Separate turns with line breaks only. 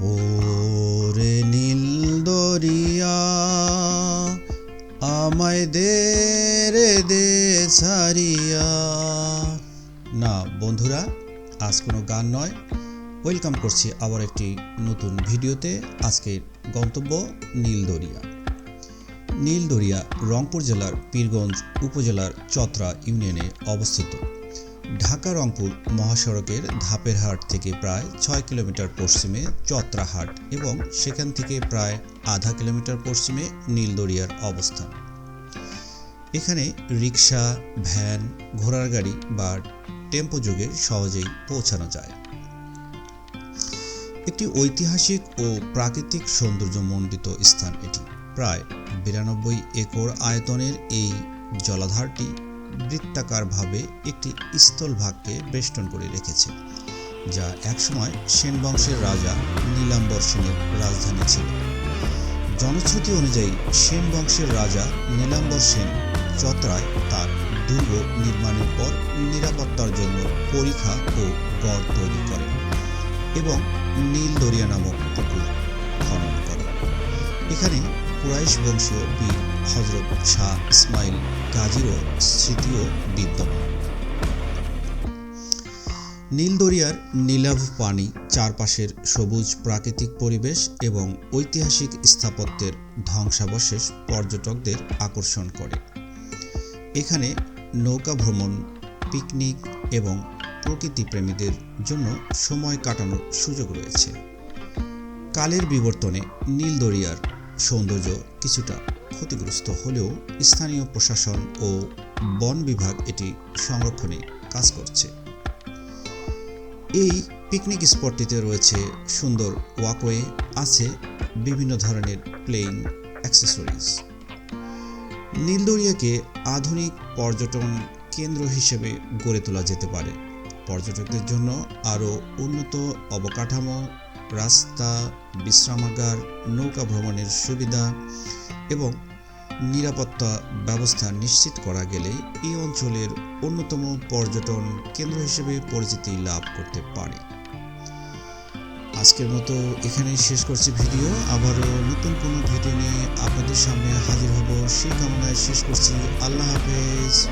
ওরে নীল দরিয়া, আমায় দে রে দে ছাড়িয়া। না, বন্ধুরা, আজ কোনো গান নয়। ওয়েলকাম করছি আবার একটি নতুন ভিডিওতে। আজকের গন্তব্য নীলদরিয়া নীলদরিয়া রংপুর জেলার পীরগঞ্জ উপজেলার চত্রা ইউনিয়নে অবস্থিত। ঢাকা রংপুর মহাসড়কের ধাপের হাট থেকে প্রায় ছয় কিলোমিটার পশ্চিমে চত্রাহাট এবং সেখান থেকে প্রায় আধা কিলোমিটার পশ্চিমে নীলদরিয়ার অবস্থান। এখানে রিক্সা ভ্যান, ঘোড়ার গাড়ি বা টেম্পো যোগে সহজেই পৌঁছানো যায়। একটি ঐতিহাসিক ও প্রাকৃতিক সৌন্দর্যমণ্ডিত স্থান এটি। প্রায় বিরানব্বই একর আয়তনের এই জলাধারটি বৃত্তাকারভাবে একটি স্থলভাগকে বেষ্টন করে রেখেছে, যা একসময় সেন বংশের রাজা নীলাম্বর সেনের রাজধানী ছিল। জনশ্রুতি অনুযায়ী, সেন বংশের রাজা নীলাম্বর সেন চতরায় তার দুর্গ নির্মাণের পর নিরাপত্তার জন্য পরীক্ষা ও গড় তৈরি করেন এবং নীলদরিয়া নামক পুকুর খনন করেন। এখানে কুরাইশ বংশীয় বীর হজরত শাহ ইসমাইল গাজীরও স্মৃতিও বিদ্যমান। নীলদরিয়ার নীলাভ পানি চারপাশের সবুজ প্রাকৃতিক পরিবেশ এবং ঐতিহাসিক স্থাপত্যের ধ্বংসাবশেষ পর্যটকদের আকর্ষণ করে। এখানে নৌকা ভ্রমণ, পিকনিক এবং প্রকৃতিপ্রেমীদের জন্য সময় কাটানোর সুযোগ রয়েছে। কালের বিবর্তনে নীলদরিয়ার সৌন্দর্য কিছুটা ক্ষতিগ্রস্ত হলেও স্থানীয় প্রশাসন ও বন বিভাগ এটি সংরক্ষণে কাজ করছে। এই পিকনিক স্পটটিতে রয়েছে সুন্দর ওয়াকওয়ে, আছে বিভিন্ন ধরনের প্লেইং অ্যাক্সেসরিজ। নীলদরিয়াকে আধুনিক পর্যটন কেন্দ্র হিসেবে গড়ে তোলা যেতে পারে। পর্যটকদের জন্য আরও উন্নত অবকাঠামো, রাস্তা, বিশ্রামাগার, নৌকা ভ্রমণের সুবিধা এবং নিরাপত্তা ব্যবস্থা নিশ্চিত করা গেলে এই অঞ্চলের অন্যতম পর্যটন কেন্দ্র হিসেবে পরিচিতি লাভ করতে পারে। আজকের মতো এখানেই শেষ করছি ভিডিও। আবারও নতুন কোনো ভিডিও নিয়ে আপনাদের সামনে হাজির হব। সেই কামনায় শেষ করছি। আল্লাহ হাফেজ।